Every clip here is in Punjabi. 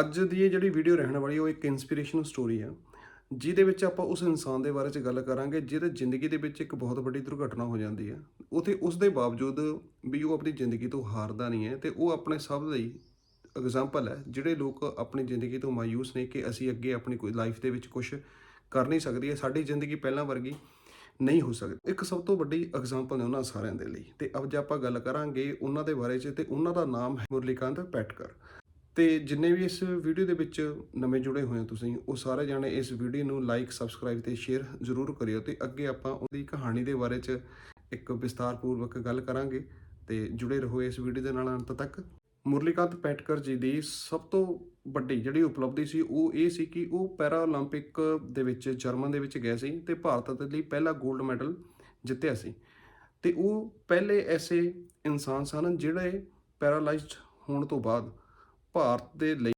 ਅੱਜ ਦੀ ਇਹ ਜਿਹੜੀ ਵੀਡੀਓ ਰਹਿਣ ਵਾਲੀ ਉਹ ਇੱਕ ਇਨਸਪੀਰੇਸ਼ਨਲ ਸਟੋਰੀ ਆ ਜਿਹਦੇ ਵਿੱਚ ਆਪਾਂ ਉਸ ਇਨਸਾਨ ਦੇ ਬਾਰੇ ਚ ਗੱਲ ਕਰਾਂਗੇ, ਜਿਹਦੇ ਜ਼ਿੰਦਗੀ ਦੇ ਵਿੱਚ ਇੱਕ ਬਹੁਤ ਵੱਡੀ ਦੁਰਘਟਨਾ ਹੋ ਜਾਂਦੀ ਹੈ। ਉਥੇ ਉਸ ਦੇ ਬਾਵਜੂਦ ਵੀ ਉਹ ਆਪਣੀ ਜ਼ਿੰਦਗੀ ਤੋਂ ਹਾਰਦਾ ਨਹੀਂ ਹੈ ਤੇ ਉਹ ਆਪਣੇ ਸਭ ਲਈ ਐਗਜ਼ਾਮਪਲ ਹੈ, ਜਿਹੜੇ ਲੋਕ ਆਪਣੀ ਜ਼ਿੰਦਗੀ ਤੋਂ ਮਾਯੂਸ ਨੇ ਕਿ ਅਸੀਂ ਅੱਗੇ ਆਪਣੀ ਕੋਈ ਲਾਈਫ ਦੇ ਵਿੱਚ ਕੁਝ ਕਰ ਨਹੀਂ ਸਕਦੇ ਸਾਡੀ ਜ਼ਿੰਦਗੀ ਪਹਿਲਾਂ ਵਰਗੀ ਨਹੀਂ ਹੋ ਸਕਦੀ। ਇੱਕ ਸਭ ਤੋਂ ਵੱਡੀ ਐਗਜ਼ਾਮਪਲ ਨੇ ਉਹਨਾਂ ਸਾਰਿਆਂ ਦੇ ਲਈ। ਤੇ ਅੱਜ ਆਪਾਂ ਗੱਲ ਕਰਾਂਗੇ ਉਹਨਾਂ ਦੇ ਬਾਰੇ 'ਚ ਤੇ ਉਹਨਾਂ ਦਾ ਨਾਮ ਹੈ ਮੁਰਲੀਕਾਂਤ ਪੈਟਕਰ। ਤੇ ਜਿੰਨੇ ਵੀ ਇਸ ਵੀਡੀਓ ਦੇ ਵਿੱਚ ਨਵੇਂ ਜੁੜੇ ਹੋਏ ਹੋ ਤੁਸੀਂ, ਉਹ ਸਾਰੇ ਜਾਣੇ ਇਸ ਵੀਡੀਓ ਨੂੰ ਲਾਈਕ ਸਬਸਕ੍ਰਾਈਬ ਤੇ ਸ਼ੇਅਰ ਜ਼ਰੂਰ ਕਰਿਓ ਤੇ ਅੱਗੇ ਆਪਾਂ ਉਹਦੀ ਕਹਾਣੀ ਦੇ ਬਾਰੇ 'ਚ ਇੱਕ ਵਿਸਤਾਰਪੂਰਵਕ ਗੱਲ ਕਰਾਂਗੇ ਤੇ ਜੁੜੇ ਰਹੋ ਇਸ ਵੀਡੀਓ ਦੇ ਨਾਲ ਅੰਤ ਤੱਕ। ਮੁਰਲੀਕਾਂਤ ਪੈਟਕਰ ਜੀ ਦੀ ਸਭ ਤੋਂ ਵੱਡੀ ਜਿਹੜੀ ਉਪਲਬਧੀ ਸੀ, ਉਹ ਇਹ ਸੀ ਕਿ ਉਹ ਪੈਰਾ 올림픽 ਦੇ ਵਿੱਚ ਜਰਮਨ ਦੇ ਵਿੱਚ ਗਏ ਸੀ ਤੇ ਭਾਰਤ ਦੇ ਲਈ ਪਹਿਲਾ 골ਡ ਮੈਡਲ ਜਿੱਤਿਆ ਸੀ। ਤੇ ਉਹ ਪਹਿਲੇ ਐਸੇ ਇਨਸਾਨ ਸਨ ਜਿਹੜੇ ਪੈਰਾਲਾਈਜ਼ਡ ਹੋਣ ਤੋਂ ਬਾਅਦ ਭਾਰਤ ਦੇ ਲਈ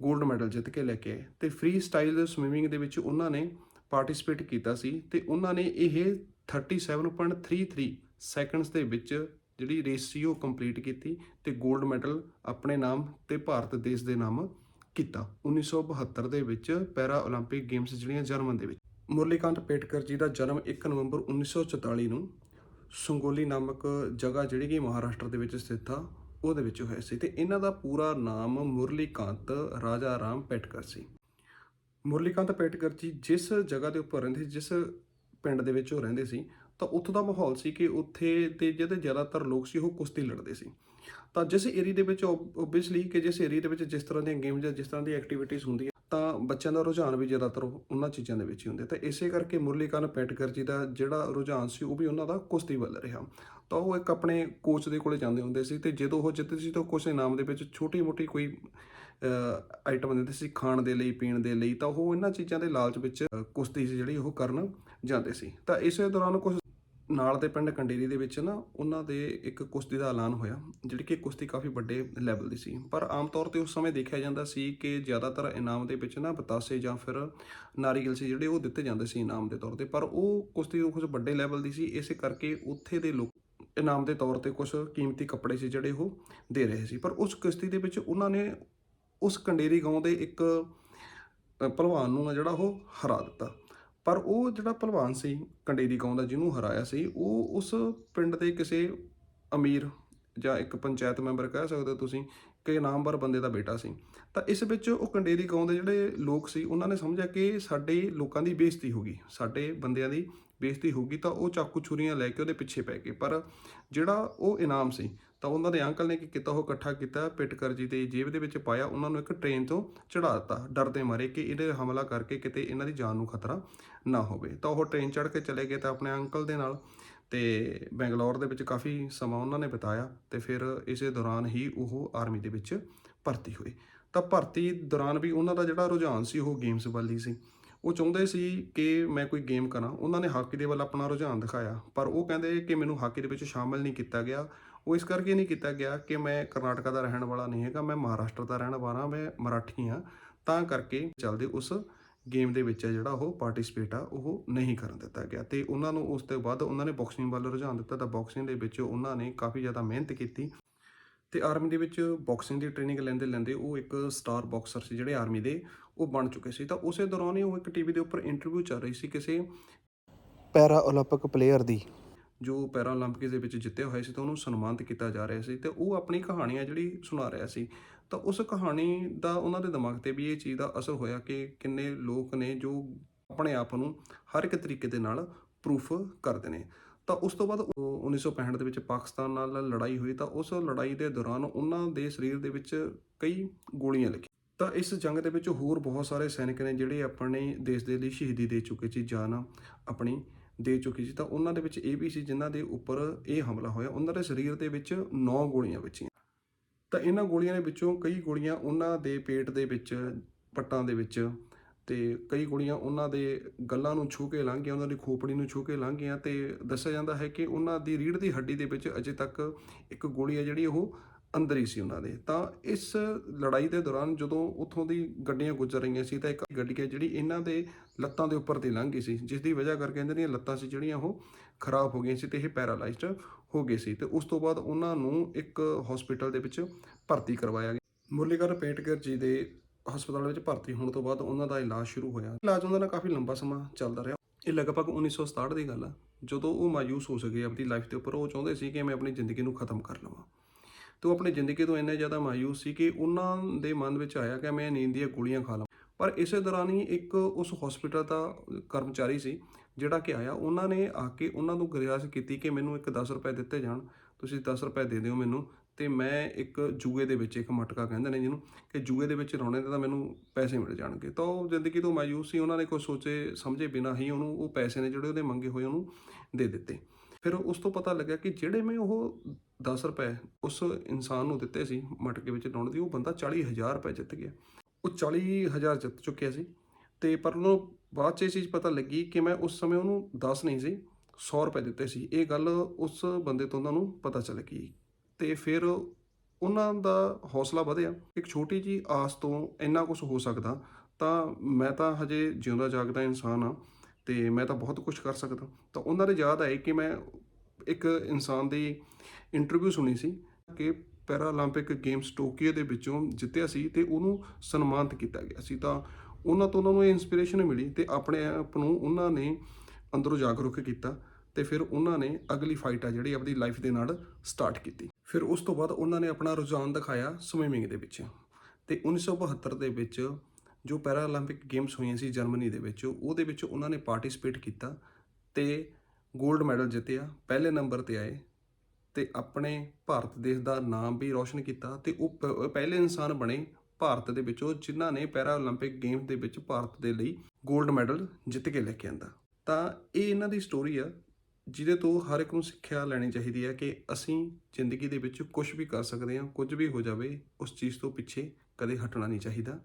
골ਡ ਮੈਡਲ ਜਿੱਤ ਕੇ ਲੈ ਕੇ ਆਏ ਤੇ ਫ੍ਰੀ ਸਟਾਈਲ ਸਵਿਮਿੰਗ ਦੇ ਵਿੱਚ ਉਹਨਾਂ ਨੇ ਪਾਰਟਿਸਿਪੇਟ ਕੀਤਾ ਸੀ ਤੇ ਉਹਨਾਂ ਨੇ ਇਹ 37.33 ਸੈਕਿੰਡਸ ਦੇ ਵਿੱਚ ਜਿਹੜੀ ਰੇਸ ਸੀ ਉਹ ਕੰਪਲੀਟ ਕੀਤੀ ਤੇ 골ਡ ਮੈਡਲ ਆਪਣੇ ਨਾਮ ਤੇ ਭਾਰਤ ਦੇਸ਼ ਦੇ ਨਾਮ ਕੀਤਾ। 1972 ਦੇ ਵਿੱਚ ਪੈਰਾ 올림픽 ਗੇਮਸ ਜਿਹੜੀਆਂ ਜਰਮਨ ਦੇ ਵਿੱਚ। ਮੁਰਲੀਕਾਂਤ ਪੇਟਕਰ ਜੀ ਦਾ ਜਨਮ 1 ਨਵੰਬਰ 1944 ਨੂੰ ਸੰਗੋਲੀ ਨਾਮਕ ਜਗ੍ਹਾ ਜਿਹੜੀ ਕਿ ਮਹਾਰਾਸ਼ਟਰ ਦੇ ਵਿੱਚ ਸਥਿਤ ਆ। ਉਹਦੇ ਵਿੱਚ ਹੋਇਆ ਸੀ ਤੇ ਇਹਨਾਂ ਦਾ ਪੂਰਾ ਨਾਮ ਮੁਰਲੀਕਾਂਤ, ਰਾਜਾ ਰਾਮ ਪੈਟਕਰ ਸੀ। ਮੁਰਲੀਕਾਂਤ ਪੈਟਕਰ ਜੀ ਜਿਸ ਜਗ੍ਹਾ ਦੇ ਉੱਪਰ ਰਹਿੰਦੇ ਸੀ, ਜਿਸ ਪਿੰਡ ਦੇ ਵਿੱਚ ਉਹ ਰਹਿੰਦੇ ਸੀ, ਤਾਂ ਉੱਥੋਂ ਦਾ ਮਾਹੌਲ ਸੀ ਕਿ ਉੱਥੇ ਦੇ ਜਿਹੜੇ ਜ਼ਿਆਦਾਤਰ ਲੋਕ ਸੀ ਉਹ ਕੁਸ਼ਤੀ ਲੜਦੇ ਸੀ। ਤਾਂ ਜਿਸ ਏਰੀਆ ਦੇ ਵਿੱਚ ਓਬਵੀਅਸਲੀ ਕਿ ਜਿਸ ਏਰੀਆ ਦੇ ਵਿੱਚ ਜਿਸ ਤਰ੍ਹਾਂ ਦੀਆਂ ਗੇਮਸ ਜਾਂ ਜਿਸ ਤਰ੍ਹਾਂ ਦੀ ਐਕਟੀਵਿਟੀਜ਼ ਹੁੰਦੀਆਂ ਤਾਂ ਬੱਚਿਆਂ ਦਾ ਰੁਝਾਨ ਵੀ ਜ਼ਿਆਦਾਤਰ ਉਹਨਾਂ ਚੀਜ਼ਾਂ ਦੇ ਵਿੱਚ ਹੀ ਹੁੰਦਾ ਤਾਂ ਇਸੇ ਕਰਕੇ ਮੁਰਲੀਕਾਂਤ ਪੈਟਕਰ ਜੀ ਦਾ ਜਿਹੜਾ ਰੁਝਾਨ ਸੀ ਉਹ ਵੀ ਉਹਨਾਂ ਦਾ ਕੁਸ਼ਤੀ ਵੱਲ ਰਿਹਾ। ਤਾਂ ਉਹ ਇੱਕ ਆਪਣੇ ਕੋਚ ਦੇ ਕੋਲੇ ਜਾਂਦੇ ਹੁੰਦੇ ਸੀ ਤੇ ਜਦੋਂ ਉਹ ਜਿੱਤਦੇ ਸੀ ਤਾਂ ਕੁਝ ਇਨਾਮ ਦੇ ਵਿੱਚ ਛੋਟੀ ਮੋਟੀ ਕੋਈ ਆਈਟਮ ਦਿੰਦੇ ਸੀ ਖਾਣ ਦੇ ਲਈ, ਪੀਣ ਦੇ ਲਈ। ਤਾਂ ਉਹ ਇਹਨਾਂ ਚੀਜ਼ਾਂ ਦੇ ਲਾਲਚ ਵਿੱਚ ਕੁਸ਼ਤੀ ਸੀ ਜਿਹੜੀ ਉਹ ਕਰਨ ਜਾਂਦੇ ਸੀ। ਤਾਂ ਇਸੇ ਦੌਰਾਨ ਕੁਝ ਨਾਲ ਦੇ ਪਿੰਡ ਕੰਡੇਰੀ ਦੇ ਵਿੱਚ ਨਾ ਉਹਨਾਂ ਦੇ ਇੱਕ ਕੁਸ਼ਤੀ ਦਾ ਐਲਾਨ ਹੋਇਆ, ਜਿਹੜੀ ਕਿ ਕੁਸ਼ਤੀ ਕਾਫੀ ਵੱਡੇ ਲੈਵਲ ਦੀ ਸੀ। ਪਰ ਆਮ ਤੌਰ ਤੇ ਉਸ ਸਮੇਂ ਦੇਖਿਆ ਜਾਂਦਾ ਸੀ ਕਿ ਜ਼ਿਆਦਾਤਰ ਇਨਾਮ ਦੇ ਵਿੱਚ ਨਾ ਬਤਾਸੇ ਜਾਂ ਫਿਰ ਨਾਰੀਅਲ ਸੀ ਜਿਹੜੇ ਉਹ ਦਿੱਤੇ ਜਾਂਦੇ ਸੀ ਇਨਾਮ ਦੇ ਤੌਰ ਤੇ। ਪਰ ਉਹ ਕੁਸ਼ਤੀ ਉਹ ਕੁਝ ਵੱਡੇ ਲੈਵਲ ਦੀ ਸੀ, ਇਸੇ ਕਰਕੇ ਉੱਥੇ ਦੇ ਲੋਕ ਇਨਾਮ ਦੇ ਤੌਰ ਤੇ ਕੁਝ ਕੀਮਤੀ ਕੱਪੜੇ ਸੀ ਜਿਹੜੇ ਉਹ ਦੇ ਰਹੇ ਸੀ। ਪਰ ਉਸ ਕੁਸ਼ਤੀ ਦੇ ਵਿੱਚ ਉਹਨਾਂ ਨੇ ਉਸ ਕੰਡੇਰੀ ਗਾਉਂ ਦੇ ਇੱਕ ਭਲਵਾਨ ਨੂੰ ਆ ਜਿਹੜਾ ਉਹ ਹਰਾ ਦਿੱਤਾ। ਪਰ ਉਹ ਜਿਹੜਾ ਭਲਵਾਨ ਸੀ ਕੰਡੇਰੀ ਗਾਉਂ ਦਾ ਜਿਹਨੂੰ ਹਰਾਇਆ ਸੀ, ਉਹ ਉਸ ਪਿੰਡ ਦੇ ਕਿਸੇ ਅਮੀਰ ਜਾਂ ਇੱਕ ਪੰਚਾਇਤ ਮੈਂਬਰ ਕਹਿ ਸਕਦੇ ਹੋ ਤੁਸੀਂ ਕਿ ਨਾਮਵਰ ਬੰਦੇ ਦਾ ਬੇਟਾ ਸੀ। ਤਾਂ ਇਸ ਵਿੱਚ ਉਹ ਕੰਡੇਰੀ ਗਾਉਂ ਦੇ ਜਿਹੜੇ ਲੋਕ ਸੀ, ਉਹਨਾਂ ਨੇ ਸਮਝਿਆ ਕਿ ਸਾਡੇ ਲੋਕਾਂ ਦੀ ਬੇਇੱਜ਼ਤੀ ਹੋਗੀ ਸਾਡੇ ਬੰਦਿਆਂ ਦੀ ਬੇਇੱਜ਼ਤੀ ਹੋਗੀ ਤਾਂ ਉਹ ਚਾਕੂ ਛੁਰੀਆਂ ਲੈ ਕੇ ਉਹਦੇ ਪਿੱਛੇ ਪੈ ਗਏ। ਪਰ ਜਿਹੜਾ ਉਹ ਇਨਾਮ ਸੀ, ਤਾਂ ਉਹਨਾਂ ਦੇ ਅੰਕਲ ਨੇ ਕੀ ਕੀਤਾ, ਉਹ ਇਕੱਠਾ ਕੀਤਾ ਪਿਟਕਰ ਜੀ ਦੇ ਜੇਬ ਦੇ ਵਿੱਚ ਪਾਇਆ, ਉਹਨਾਂ ਨੂੰ ਇੱਕ ਟ੍ਰੇਨ ਤੋਂ ਚੜਾ ਦਿੱਤਾ, ਡਰਦੇ ਮਾਰੇ ਕਿ ਇਹਦੇ ਹਮਲਾ ਕਰਕੇ ਕਿਤੇ ਇਹਨਾਂ ਦੀ ਜਾਨ ਨੂੰ ਖਤਰਾ ਨਾ ਹੋਵੇ। ਤਾਂ ਉਹ ਟ੍ਰੇਨ ਚੜ੍ਹ ਕੇ ਚਲੇ ਗਏ ਤਾਂ ਆਪਣੇ ਅੰਕਲ ਦੇ ਨਾਲ ਤੇ ਬੈਂਗਲੌਰ ਦੇ ਵਿੱਚ ਕਾਫੀ ਸਮਾਂ ਉਹਨਾਂ ਨੇ ਬਿਤਾਇਆ ਤੇ ਫਿਰ ਇਸੇ ਦੌਰਾਨ ਹੀ ਉਹ ਆਰਮੀ ਦੇ ਵਿੱਚ ਭਰਤੀ ਹੋਏ। ਤਾਂ ਭਰਤੀ ਦੌਰਾਨ ਵੀ ਉਹਨਾਂ ਦਾ ਜਿਹੜਾ ਰੁਝਾਨ ਸੀ ਉਹ ਗੇਮਸ ਵੱਲ ਹੀ ਸੀ। ਉਹ ਚਾਹੁੰਦੇ ਸੀ ਕਿ ਮੈਂ ਕੋਈ ਗੇਮ ਕਰਾਂ। ਉਹਨਾਂ ਨੇ ਹਾਕੀ ਦੇ ਵੱਲ ਆਪਣਾ ਰੁਝਾਨ ਦਿਖਾਇਆ। ਪਰ ਉਹ ਕਹਿੰਦੇ ਕਿ ਮੈਨੂੰ ਹਾਕੀ ਦੇ ਵਿੱਚ ਸ਼ਾਮਲ ਨਹੀਂ ਕੀਤਾ ਗਿਆ। ਉਹ ਇਸ ਕਰਕੇ ਨਹੀਂ ਕੀਤਾ ਗਿਆ ਕਿ ਮੈਂ ਕਰਨਾਟਕਾ ਦਾ ਰਹਿਣ ਵਾਲਾ ਨਹੀਂ ਹੈਗਾ। ਮੈਂ ਮਹਾਰਾਸ਼ਟਰ ਦਾ ਰਹਿਣ ਵਾਲਾ, ਮੈਂ ਮਰਾਠੀ ਹਾਂ। ਤਾਂ ਕਰਕੇ ਚੱਲਦੇ ਉਸ ਗੇਮ ਦੇ ਵਿੱਚ ਹੈ ਜਿਹੜਾ ਉਹ ਪਾਰਟਿਸਿਪੇਟ ਆ ਉਹ ਨਹੀਂ ਕਰਨ ਦਿੱਤਾ ਗਿਆ ਤੇ ਉਹਨਾਂ ਨੂੰ ਉਸ ਤੋਂ ਬਾਅਦ ਉਹਨਾਂ ਨੇ ਬਾਕਸਿੰਗ ਵੱਲ ਰੁਝਾਨ ਦਿੱਤਾ ਤਾਂ ਬਾਕਸਿੰਗ ਦੇ ਵਿੱਚ ਉਹਨਾਂ ਨੇ ਕਾਫੀ ਜ਼ਿਆਦਾ ਮਿਹਨਤ ਕੀਤੀ ਤੇ ਆਰਮੀ ਦੇ ਵਿੱਚ ਬਾਕਸਿੰਗ ਦੀ ਟ੍ਰੇਨਿੰਗ ਲੈਂਦੇ ਲੈਂਦੇ ਉਹ ਇੱਕ ਸਟਾਰ ਬਾਕਸਰ ਸੀ ਜਿਹੜੇ ਆਰਮੀ ਦੇ ਉਹ ਬਣ ਚੁੱਕੇ ਸੀ ਤਾਂ ਉਸੇ ਦੌਰਾਨ ਹੀ ਉਹ ਇੱਕ ਟੀਵੀ ਦੇ ਉੱਪਰ ਇੰਟਰਵਿਊ ਚੱਲ ਰਹੀ ਸੀ ਕਿਸੇ ਪੈਰਾ 올림픽 ਪਲੇਅਰ ਦੀ ਜੋ ਪੈਰਾ 올림픽 ਦੇ ਵਿੱਚ ਜਿੱਤਿਆ ਹੋਇਆ ਸੀ ਤਾਂ ਉਹਨੂੰ ਸਨਮਾਨਿਤ ਕੀਤਾ ਜਾ ਰਿਹਾ ਸੀ ਤੇ ਉਹ ਆਪਣੀ ਕਹਾਣੀ ਆ ਜਿਹੜੀ ਸੁਣਾ ਰਿਹਾ ਸੀ ਤਾਂ ਉਸ ਕਹਾਣੀ ਦਾ ਉਹਨਾਂ ਦੇ ਦਿਮਾਗ ਤੇ ਵੀ ਇਹ ਚੀਜ਼ ਦਾ ਅਸਰ ਹੋਇਆ ਕਿ ਕਿੰਨੇ ਲੋਕ ਨੇ ਜੋ ਆਪਣੇ ਆਪ ਨੂੰ ਹਰ ਇੱਕ ਤਰੀਕੇ ਦੇ ਨਾਲ ਪ੍ਰੂਫ ਕਰਦੇ ਨੇ। ਤਾਂ ਉਸ ਤੋਂ ਬਾਅਦ ਉਹ 1965 ਦੇ ਵਿੱਚ ਪਾਕਿਸਤਾਨ ਨਾਲ ਲੜਾਈ ਹੋਈ ਤਾਂ ਉਸ ਲੜਾਈ ਦੇ ਦੌਰਾਨ ਉਹਨਾਂ ਦੇ ਸਰੀਰ ਦੇ ਵਿੱਚ ਕਈ ਗੋਲੀਆਂ ਲੱਗੀਆਂ। ਤਾਂ ਇਸ ਜੰਗ ਦੇ ਵਿੱਚ ਹੋਰ ਬਹੁਤ ਸਾਰੇ ਸੈਨਿਕ ਨੇ ਜਿਹੜੇ ਆਪਣੇ ਦੇਸ਼ ਦੇ ਲਈ ਸ਼ਹੀਦੀ ਦੇ ਚੁੱਕੇ ਸੀ, ਜਾਨ ਆਪਣੀ ਦੇ ਚੁੱਕੀ ਸੀ। ਤਾਂ ਉਹਨਾਂ ਦੇ ਵਿੱਚ ਇਹ ਵੀ ਸੀ ਜਿਨ੍ਹਾਂ ਦੇ ਉੱਪਰ ਇਹ ਹਮਲਾ ਹੋਇਆ। ਉਹਨਾਂ ਦੇ ਸਰੀਰ ਦੇ ਵਿੱਚ 9 ਗੋਲੀਆਂ ਵੱਜੀਆਂ। ਤਾਂ ਇਹਨਾਂ ਗੋਲੀਆਂ ਦੇ ਵਿੱਚੋਂ ਕਈ ਗੋਲੀਆਂ ਉਹਨਾਂ ਦੇ ਪੇਟ ਦੇ ਵਿੱਚ, ਪੱਟਾਂ ਦੇ ਵਿੱਚ ਤੇ ਕਈ ਗੋਲੀਆਂ ਉਹਨਾਂ ਦੇ ਗੱਲਾਂ ਨੂੰ ਛੂ ਕੇ ਲੰਘ ਗਈਆਂ, ਉਹਨਾਂ ਦੀ ਖੋਪੜੀ ਨੂੰ ਛੂ ਕੇ ਲੰਘ ਗਈਆਂ ਤੇ ਦੱਸਿਆ ਜਾਂਦਾ ਹੈ ਕਿ ਉਹਨਾਂ ਦੀ ਰੀੜ੍ਹ ਦੀ ਹੱਡੀ ਦੇ ਵਿੱਚ ਅਜੇ ਤੱਕ ਇੱਕ ਗੋਲੀ ਹੈ ਜਿਹੜੀ ਉਹ ਅੰਦਰ ਹੀ ਸੀ ਉਹਨਾਂ ਦੇ। ਤਾਂ ਇਸ ਲੜਾਈ ਦੇ ਦੌਰਾਨ ਜਦੋਂ ਉੱਥੋਂ ਦੀ ਗੱਡੀਆਂ ਗੁਜ਼ਰ ਰਹੀਆਂ ਸੀ ਤਾਂ ਇੱਕ ਗੱਡੀ ਹੈ ਜਿਹੜੀ ਇਹਨਾਂ ਦੇ ਲੱਤਾਂ ਦੇ ਉੱਪਰ ਦੀ ਲੰਘ ਗਈ ਸੀ, ਜਿਸ ਦੀ ਵਜ੍ਹਾ ਕਰਕੇ ਇਹਨਾਂ ਦੀਆਂ ਲੱਤਾਂ ਸੀ ਜਿਹੜੀਆਂ ਉਹ ਖਰਾਬ ਹੋ ਗਈਆਂ ਸੀ ਤੇ ਇਹ ਪੈਰਾਲਾਈਜ਼ਡ ਹੋ ਗਏ ਸੀ ਤੇ ਉਸ ਤੋਂ ਬਾਅਦ ਉਹਨਾਂ ਨੂੰ ਇੱਕ ਹਸਪੀਟਲ ਦੇ ਵਿੱਚ ਭਰਤੀ ਕਰਵਾਇਆ ਗਿਆ। ਮੁਰਲੀਧਰ ਪੇਟਕਰ ਜੀ ਦੇ ਹਸਪਤਾਲ ਵਿੱਚ ਭਰਤੀ ਹੋਣ ਤੋਂ ਬਾਅਦ ਉਹਨਾਂ ਦਾ ਇਲਾਜ ਸ਼ੁਰੂ ਹੋਇਆ। ਇਲਾਜ ਉਹਨਾਂ ਦਾ ਕਾਫੀ ਲੰਬਾ ਸਮਾਂ ਚੱਲਦਾ ਰਿਹਾ। ਇਹ ਲਗਭਗ 1967 ਦੀ ਗੱਲ ਆ। ਜਦੋਂ ਉਹ ਮਾਯੂਸ ਹੋ ਸਕੇ ਆਪਣੀ ਲਾਈਫ ਦੇ ਉੱਪਰ, ਉਹ ਚਾਹੁੰਦੇ ਸੀ ਕਿ ਮੈਂ ਆਪਣੀ ਜ਼ਿੰਦਗੀ ਨੂੰ ਖਤਮ ਕਰ ਲਵਾਂ। ਤੇ ਉਹ ਆਪਣੀ ਜ਼ਿੰਦਗੀ ਤੋਂ ਇੰਨੇ ਜ਼ਿਆਦਾ ਮਾਯੂਸ ਸੀ ਕਿ ਉਹਨਾਂ ਦੇ ਮਨ ਵਿੱਚ ਆਇਆ ਕਿ ਮੈਂ ਨੀਂਦ ਦੀਆਂ ਗੋਲੀਆਂ ਖਾ ਲਵਾਂ। ਪਰ ਇਸੇ ਦੌਰਾਨ ਹੀ ਇੱਕ ਉਸ ਹਸਪੀਟਲ ਦਾ ਕਰਮਚਾਰੀ ਸੀ, ਜਿਹੜਾ ਕਿ ਆਇਆ। ਉਹਨਾਂ ਨੇ ਆ ਕੇ ਉਹਨਾਂ ਨੂੰ ਗੁਜ਼ਾਰਿਸ਼ ਕੀਤੀ ਕਿ ਮੈਨੂੰ ਇੱਕ 10 ਰੁਪਏ ਦਿੱਤੇ ਜਾਣ। ਤੁਸੀਂ 10 ਰੁਪਏ ਦੇ ਦਿਓ ਮੈਨੂੰ ਤੇ ਮੈਂ ਇੱਕ ਜੂਏ ਦੇ ਵਿੱਚ, ਇੱਕ ਮਟਕਾ ਕਹਿੰਦੇ ਨੇ ਜਿਹਨੂੰ, ਕਿ ਜੂਏ ਦੇ ਵਿੱਚ ਰੌਣੇ ਤੇ ਤਾਂ ਮੈਨੂੰ ਪੈਸੇ ਮਿਲ ਜਾਣਗੇ। ਤਾਂ ਉਹ ਜ਼ਿੰਦਗੀ ਤੋਂ ਮਾਯੂਸ ਸੀ। ਉਹਨਾਂ ਨੇ ਕੋਈ ਸੋਚੇ ਸਮਝੇ ਬਿਨਾਂ ਹੀ ਉਹਨੂੰ ਉਹ ਪੈਸੇ ਨੇ ਜਿਹੜੇ ਉਹਦੇ ਮੰਗੇ ਹੋਏ ਉਹਨੂੰ ਦੇ ਦਿੱਤੇ। ਫਿਰ ਉਸ ਤੋਂ ਪਤਾ ਲੱਗਿਆ ਕਿ ਜਿਹੜੇ ਮੈਂ ਉਹ 10 ਰੁਪਏ ਉਸ ਇਨਸਾਨ ਨੂੰ ਦਿੱਤੇ ਸੀ ਮਟਕੇ ਵਿੱਚ ਲਾਉਣ ਦੀ, ਉਹ ਬੰਦਾ 40000 ਰੁਪਏ ਜਿੱਤ ਗਿਆ। ਉਹ 40000 ਜਿੱਤ ਚੁੱਕਿਆ ਸੀ ਤੇ ਪਰ ਉਹਨੂੰ ਬਾਅਦ ਚ ਇਹ ਚੀਜ਼ ਪਤਾ ਲੱਗੀ ਕਿ ਮੈਂ ਉਸ ਸਮੇਂ ਉਹਨੂੰ 10 ਨਹੀਂ ਸੀ 100 ਰੁਪਏ ਦਿੱਤੇ ਸੀ। ਇਹ ਗੱਲ ਉਸ ਬੰਦੇ ਤੋਂ ਉਹਨਾਂ ਨੂੰ ਪਤਾ ਚੱਲ ਗਈ ਤੇ ਫਿਰ ਉਹਨਾਂ ਦਾ ਹੌਸਲਾ ਵਧਿਆ। ਇੱਕ ਛੋਟੀ ਜੀ ਆਸ ਤੋਂ ਇੰਨਾ ਕੁਝ ਹੋ ਸਕਦਾ ਤਾਂ ਮੈਂ ਤਾਂ ਹਜੇ ਜਿਉਂਦਾ ਜਾਗਦਾ ਇਨਸਾਨ ਆ ਤੇ ਮੈਂ ਤਾਂ ਬਹੁਤ ਕੁਝ ਕਰ ਸਕਦਾ। ਤਾਂ ਉਹਨਾਂ ਦੇ ਯਾਦ ਆਏ ਕਿ ਮੈਂ ਇੱਕ ਇਨਸਾਨ ਦੀ ਇੰਟਰਵਿਊ ਸੁਣੀ ਸੀ ਕਿ ਪੈਰਾਲੰਪਿਕ ਗੇਮਸ ਟੋਕੀਓ ਦੇ ਵਿੱਚੋਂ ਜਿੱਤਿਆ ਸੀ ਤੇ ਉਹਨੂੰ ਸਨਮਾਨਿਤ ਕੀਤਾ ਗਿਆ ਸੀ। ਤਾਂ ਉਹਨਾਂ ਤੋਂ ਉਹਨਾਂ ਨੂੰ ਇਹ ਇਨਸਪੀਰੇਸ਼ਨ ਮਿਲੀ ਤੇ ਆਪਣੇ ਆਪ ਨੂੰ ਉਹਨਾਂ ਨੇ ਅੰਦਰੋਂ ਜਾਗਰੂਕ ਕੀਤਾ ਤੇ ਫਿਰ ਉਹਨਾਂ ਨੇ ਅਗਲੀ ਫਾਈਟ ਆ ਜਿਹੜੀ ਆਪਣੀ ਲਾਈਫ ਦੇ ਨਾਲ ਸਟਾਰਟ ਕੀਤੀ। ਫਿਰ ਉਸ ਤੋਂ ਬਾਅਦ ਉਹਨਾਂ ਨੇ ਆਪਣਾ ਰੁਝਾਨ ਦਿਖਾਇਆ ਸਵਿਮਿੰਗ ਦੇ ਵਿੱਚ ਤੇ 1972 ਦੇ ਵਿੱਚ ਜੋ ਪੈਰਾਲੰਪਿਕ ਗੇਮਸ ਹੋਈਆਂ ਸੀ ਜਰਮਨੀ ਦੇ ਵਿੱਚ, ਉਹਦੇ ਵਿੱਚ ਉਹਨਾਂ ਨੇ ਪਾਰਟਿਸਿਪੇਟ ਕੀਤਾ ਤੇ 골ਡ ਮੈਡਲ ਜਿੱਤਿਆ, ਪਹਿਲੇ ਨੰਬਰ ਤੇ ਆਏ ਤੇ ਆਪਣੇ ਭਾਰਤ ਦੇਸ਼ ਦਾ ਨਾਮ ਵੀ ਰੌਸ਼ਨ ਕੀਤਾ ਤੇ ਉਹ ਪਹਿਲੇ ਇਨਸਾਨ ਬਣੇ ਭਾਰਤ ਦੇ ਵਿੱਚੋਂ ਜਿਨ੍ਹਾਂ ਨੇ ਪੈਰਾ ਪੈਰਾਲੰਪਿਕ ਗੇਮਸ ਦੇ ਵਿੱਚ ਭਾਰਤ ਦੇ ਲਈ 골ਡ ਮੈਡਲ ਜਿੱਤ ਕੇ ਲੈ ਕੇ ਆਂਦਾ। ਤਾਂ ਇਹ ਇਹਨਾਂ ਦੀ ਸਟੋਰੀ ਆ, ਜਿਹਦੇ ਤੋਂ ਹਰ ਇੱਕ ਨੂੰ ਸਿੱਖਿਆ ਲੈਣੀ ਚਾਹੀਦੀ ਹੈ ਕਿ ਅਸੀਂ ਜ਼ਿੰਦਗੀ ਦੇ ਵਿੱਚ ਕੁਝ ਵੀ ਕਰ ਸਕਦੇ ਹਾਂ, ਕੁਝ ਵੀ ਹੋ ਜਾਵੇ, ਉਸ ਚੀਜ਼ ਤੋਂ ਪਿੱਛੇ ਕਦੇ ਹਟਣਾ ਨਹੀਂ ਚਾਹੀਦਾ।